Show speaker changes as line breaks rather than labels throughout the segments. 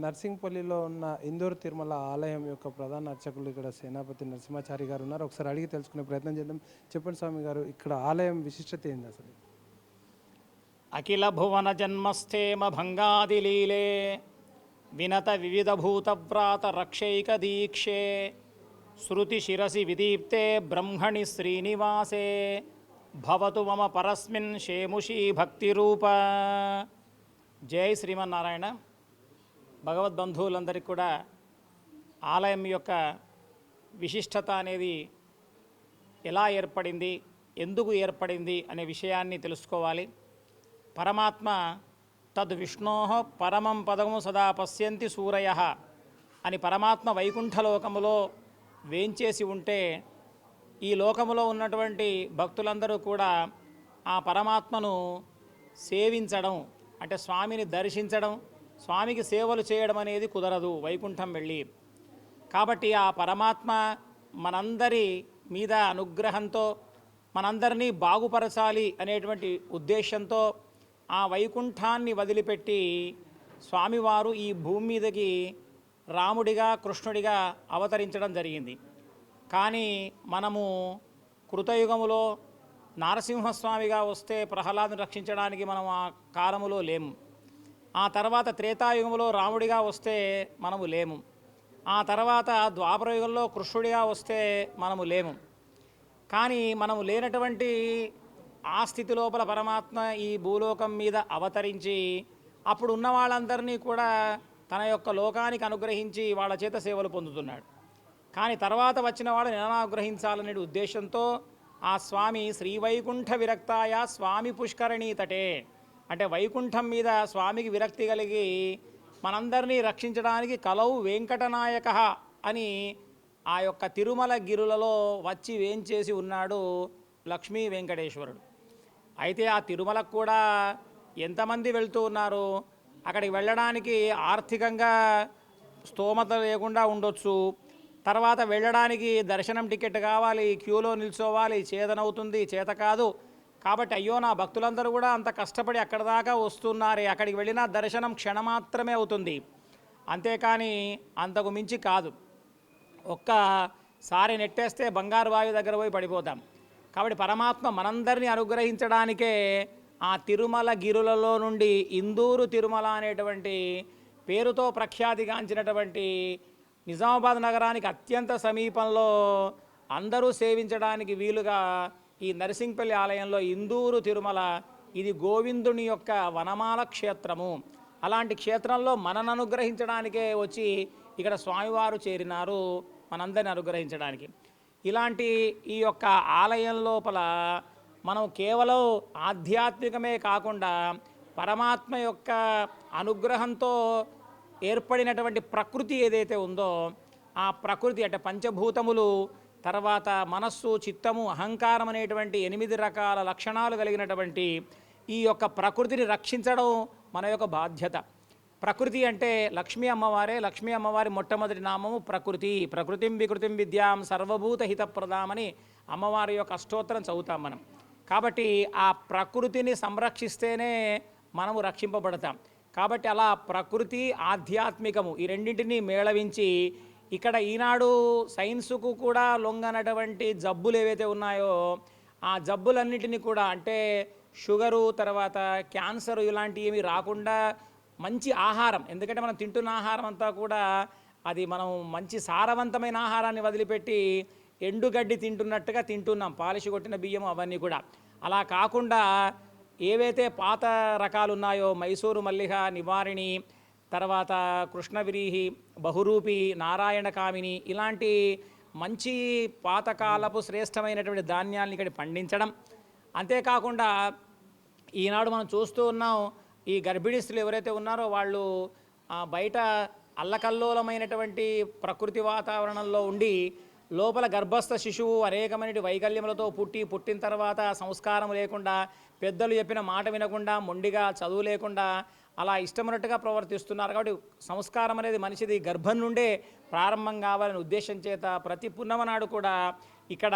నర్సింగ్పల్లిలో ఉన్న ఇందూరు తిరుమల ఆలయం యొక్క ప్రధాన అర్చకులు ఇక్కడ సేనాపతి నరసింహాచారి గారు ఉన్నారు. ఒకసారి అడిగి తెలుసుకునే ప్రయత్నం చేద్దాం. చెప్పండి స్వామి గారు ఇక్కడ ఆలయం విశిష్టత ఏంది అసలు?
అఖిల భువన జన్మస్థేమ భంగాదిలీలే వినత వివిధ భూతవ్రాత రక్షైక దీక్షే శృతి శిరసి విదీప్తే బ్రహ్మణి శ్రీనివాసే భవతు మమ పరస్మిన్ షేముషీ భక్తిరూప. జై శ్రీమన్నారాయణ. భగవద్బంధువులందరికీ కూడా ఆలయం యొక్క విశిష్టత అనేది ఎలా ఏర్పడింది ఎందుకు ఏర్పడింది అనే విషయాన్ని తెలుసుకోవాలి. పరమాత్మ తద్ విష్ణో పరమం పదము సదా పశ్యంతి సూరయ అని పరమాత్మ వైకుంఠలోకములో వేంచేసి ఉంటే ఈ లోకములో ఉన్నటువంటి భక్తులందరూ కూడా ఆ పరమాత్మను సేవించడం అంటే స్వామిని దర్శించడం స్వామికి సేవలు చేయడం అనేది కుదరదు వైకుంఠం వెళ్ళి. కాబట్టి ఆ పరమాత్మ మనందరి మీద అనుగ్రహంతో మనందరినీ బాగుపరచాలి అనేటువంటి ఉద్దేశంతో ఆ వైకుంఠాన్ని వదిలిపెట్టి స్వామివారు ఈ భూమి మీదకి రాముడిగా కృష్ణుడిగా అవతరించడం జరిగింది. కానీ మనము కృతయుగములో నారసింహస్వామిగా వస్తే ప్రహ్లాదుని రక్షించడానికి మనం ఆ కాలములో లేము. ఆ తర్వాత త్రేతాయుగంలో రాముడిగా వస్తే మనము లేము. ఆ తర్వాత ద్వాపరయుగంలో కృష్ణుడిగా వస్తే మనము లేము. కానీ మనము లేనటువంటి ఆ స్థితి లోపల పరమాత్మ ఈ భూలోకం మీద అవతరించి అప్పుడు ఉన్న వాళ్ళందరినీ కూడా తన యొక్క లోకానికి అనుగ్రహించి వాళ్ళ చేత సేవలు పొందుతున్నాడు. కానీ తర్వాత వచ్చిన వాళ్ళని ఎలా ఉద్దేశంతో ఆ స్వామి శ్రీవైకుంఠ విరక్తాయ స్వామి పుష్కరణీ తటే అంటే వైకుంఠం మీద స్వామికి విరక్తి కలిగి మనందరినీ రక్షించడానికి కలవు వెంకటనాయక అని ఆ యొక్క తిరుమల గిరులలో వచ్చి వేంచేసి ఉన్నాడు లక్ష్మీ వెంకటేశ్వరుడు. అయితే ఆ తిరుమలకు కూడా ఎంతమంది వెళ్తూ ఉన్నారు? అక్కడికి వెళ్ళడానికి ఆర్థికంగా స్తోమత లేకుండా ఉండొచ్చు. తర్వాత వెళ్ళడానికి దర్శనం టికెట్ కావాలి క్యూలో నిల్చోవాలి చేదనవుతుంది చేత కాదు. కాబట్టి అయ్యో నా భక్తులందరూ కూడా అంత కష్టపడి అక్కడ దాకా వస్తున్నారే. అక్కడికి వెళ్ళినా దర్శనం క్షణమాత్రమే అవుతుంది. అంతేకాని అంతకు మించి కాదు. ఒక్కసారి నెట్టేస్తే బంగారు వాయు దగ్గర పోయి పడిపోతాం. కాబట్టి పరమాత్మ మనందరినీ అనుగ్రహించడానికే ఆ తిరుమల గిరులలో నుండి ఇందూరు తిరుమల అనేటువంటి పేరుతో ప్రఖ్యాతిగాంచినటువంటి నిజామాబాద్ నగరానికి అత్యంత సమీపంలో అందరూ సేవించడానికి వీలుగా ఈ నరసింహపల్లి ఆలయంలో ఇందూరు తిరుమల ఇది గోవిందుని యొక్క వనమాల క్షేత్రము. అలాంటి క్షేత్రంలో మనను అనుగ్రహించడానికే వచ్చి ఇక్కడ స్వామివారు చేరినారు మనందరిని అనుగ్రహించడానికి. ఇలాంటి ఈ యొక్క ఆలయం లోపల మనం కేవలం ఆధ్యాత్మికమే కాకుండా పరమాత్మ యొక్క అనుగ్రహంతో ఏర్పడినటువంటి ప్రకృతి ఏదైతే ఉందో ఆ ప్రకృతి అంటే పంచభూతములు తర్వాత మనస్సు చిత్తము అహంకారం అనేటువంటి ఎనిమిది రకాల లక్షణాలు కలిగినటువంటి ఈ యొక్క ప్రకృతిని రక్షించడం మన యొక్క బాధ్యత. ప్రకృతి అంటే లక్ష్మీ అమ్మవారే లక్ష్మీ అమ్మవారి మొట్టమొదటి నామము ప్రకృతి. ప్రకృతిం వికృతిం విద్యాం సర్వభూత హితప్రదామని అమ్మవారి యొక్క అష్టోత్తరం చదువుతాం మనం. కాబట్టి ఆ ప్రకృతిని సంరక్షిస్తేనే మనము రక్షింపబడతాం. కాబట్టి అలా ప్రకృతి ఆధ్యాత్మికము ఈ రెండింటినీ మేళవించి ఇక్కడ ఈనాడు సైన్సుకు కూడా లొంగనటువంటి జబ్బులు ఏవైతే ఉన్నాయో ఆ జబ్బులన్నిటినీ కూడా అంటే షుగరు తర్వాత క్యాన్సర్ ఇలాంటివి ఏమీ రాకుండా మంచి ఆహారం ఎందుకంటే మనం తింటున్న ఆహారం అంతా కూడా అది మనం మంచి సారవంతమైన ఆహారాన్ని వదిలిపెట్టి ఎండుగడ్డి తింటున్నట్టుగా తింటున్నాం పాలిష్ కొట్టిన బియ్యం అవన్నీ కూడా. అలా కాకుండా ఏవైతే పాత రకాలు ఉన్నాయో మైసూరు మల్లిహ నివారిణి తర్వాత కృష్ణవిరీహి బహురూపి నారాయణ కామిని ఇలాంటి మంచి పాతకాలపు శ్రేష్టమైనటువంటి ధాన్యాలను ఇక్కడ పండించడం. అంతేకాకుండా ఈనాడు మనం చూస్తూ ఉన్నాం ఈ గర్భిణీ ఎవరైతే ఉన్నారో వాళ్ళు బయట అల్లకల్లోలమైనటువంటి ప్రకృతి వాతావరణంలో ఉండి లోపల గర్భస్థ శిశువు అనేకమైన వైకల్యములతో పుట్టి పుట్టిన తర్వాత సంస్కారం లేకుండా పెద్దలు చెప్పిన మాట వినకుండా మొండిగా చదువు లేకుండా అలా ఇష్టమైనట్టుగా ప్రవర్తిస్తున్నారు కాబట్టి సంస్కారం అనేది మనిషిది గర్భం నుండే ప్రారంభం కావాలనే ఉద్దేశం చేత ప్రతి పున్నమ నాడు కూడా ఇక్కడ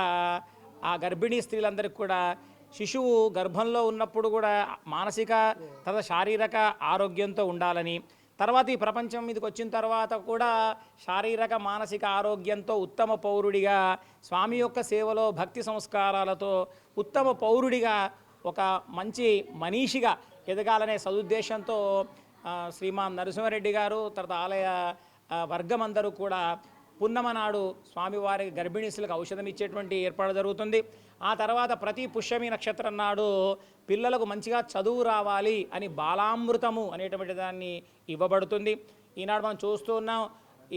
ఆ గర్భిణీ స్త్రీలందరికీ కూడా శిశువు గర్భంలో ఉన్నప్పుడు కూడా మానసిక తద శారీరక ఆరోగ్యంతో ఉండాలని తర్వాత ఈ ప్రపంచం మీదకి వచ్చిన తర్వాత కూడా శారీరక మానసిక ఆరోగ్యంతో ఉత్తమ పౌరుడిగా స్వామి యొక్క సేవలో భక్తి సంస్కారాలతో ఉత్తమ పౌరుడిగా ఒక మంచి మనీషిగా ఎదగాలనే సదుద్దేశంతో శ్రీమాన్ నరసింహారెడ్డి గారు తర్వాత ఆలయ వర్గమందరూ వర్గం అందరూ కూడా పున్నమ నాడు స్వామివారి గర్భిణీసులకు ఔషధం ఇచ్చేటువంటి ఏర్పాటు జరుగుతుంది. ఆ తర్వాత ప్రతి పుష్యమి నక్షత్రం నాడు పిల్లలకు మంచిగా చదువు రావాలి అని బాలామృతము అనేటువంటి దాన్ని ఇవ్వబడుతుంది. ఈనాడు మనం చూస్తూ ఉన్నాం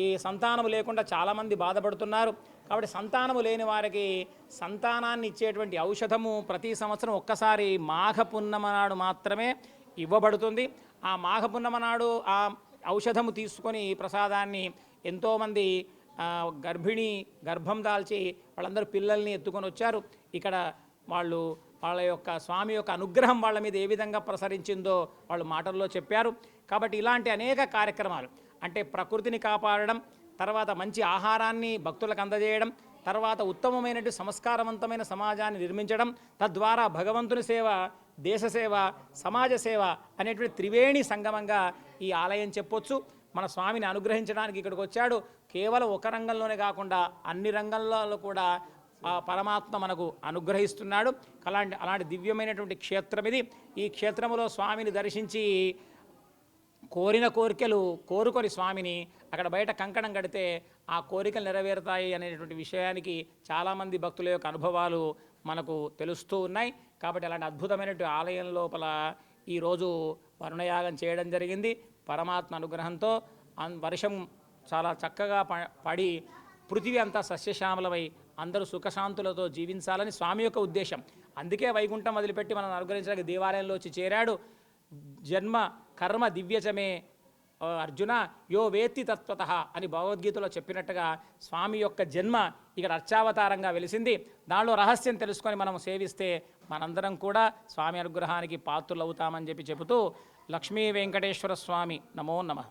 ఈ సంతానము లేకుండా చాలామంది బాధపడుతున్నారు. కాబట్టి సంతానము లేని వారికి సంతానాన్ని ఇచ్చేటువంటి ఔషధము ప్రతి సంవత్సరం ఒక్కసారి మాఘ పున్నమ నాడు మాత్రమే ఇవ్వబడుతుంది. ఆ మాఘ పున్నమ నాడు ఆ ఔషధము తీసుకొని ప్రసాదాన్ని ఎంతోమంది గర్భిణి గర్భం దాల్చి వాళ్ళందరూ పిల్లల్ని ఎత్తుకొని వచ్చారు. ఇక్కడ వాళ్ళు వాళ్ళ యొక్క స్వామి యొక్క అనుగ్రహం వాళ్ళ మీద ఏ విధంగా ప్రసరించిందో వాళ్ళు మాటల్లో చెప్పారు. కాబట్టి ఇలాంటి అనేక కార్యక్రమాలు అంటే ప్రకృతిని కాపాడడం తర్వాత మంచి ఆహారాన్ని భక్తులకు అందజేయడం తర్వాత ఉత్తమమైనటువంటి సంస్కారవంతమైన సమాజాన్ని నిర్మించడం తద్వారా భగవంతుని సేవ దేశ సేవ సమాజ సేవ అనేటువంటి త్రివేణి సంగమంగా ఈ ఆలయం చెప్పొచ్చు. మన స్వామిని అనుగ్రహించడానికి ఇక్కడికి వచ్చాడు. కేవలం ఒక రంగంలోనే కాకుండా అన్ని రంగాల్లో కూడా ఆ పరమాత్మ మనకు అనుగ్రహిస్తున్నాడు. అలాంటి అలాంటి దివ్యమైనటువంటి క్షేత్రం ఇది. ఈ క్షేత్రములో స్వామిని దర్శించి కోరిన కోరికలు కోరుకొని స్వామిని అక్కడ బయట కంకణం కడితే ఆ కోరికలు నెరవేరుతాయి అనేటువంటి విషయానికి చాలామంది భక్తుల యొక్క అనుభవాలు మనకు తెలుస్తూ ఉన్నాయి. కాబట్టి అలాంటి అద్భుతమైనటువంటి ఆలయం లోపల ఈరోజు వరుణయాగం చేయడం జరిగింది. పరమాత్మ అనుగ్రహంతో అన్- వర్షం చాలా చక్కగా ప- పడి పృథివీ అంతా సస్యశ్యామలమై అందరూ సుఖశాంతులతో జీవించాలని స్వామి యొక్క ఉద్దేశం. అందుకే వైకుంఠం వదిలిపెట్టి మనం అనుగ్రహించడానికి దేవాలయంలో వచ్చి చేరాడు. జన్మ కర్మ దివ్యచమే అర్జున యో వేత్తి తత్వత అని భగవద్గీతలో చెప్పినట్టుగా స్వామి యొక్క జన్మ ఇక్కడ అర్చావతారంగా వెలిసింది. దానిలో రహస్యం తెలుసుకొని మనం సేవిస్తే మనందరం కూడా స్వామి అనుగ్రహానికి పాత్రులు అవుతామని చెప్పి చెబుతూ లక్ష్మీ వెంకటేశ్వర స్వామి నమో నమః.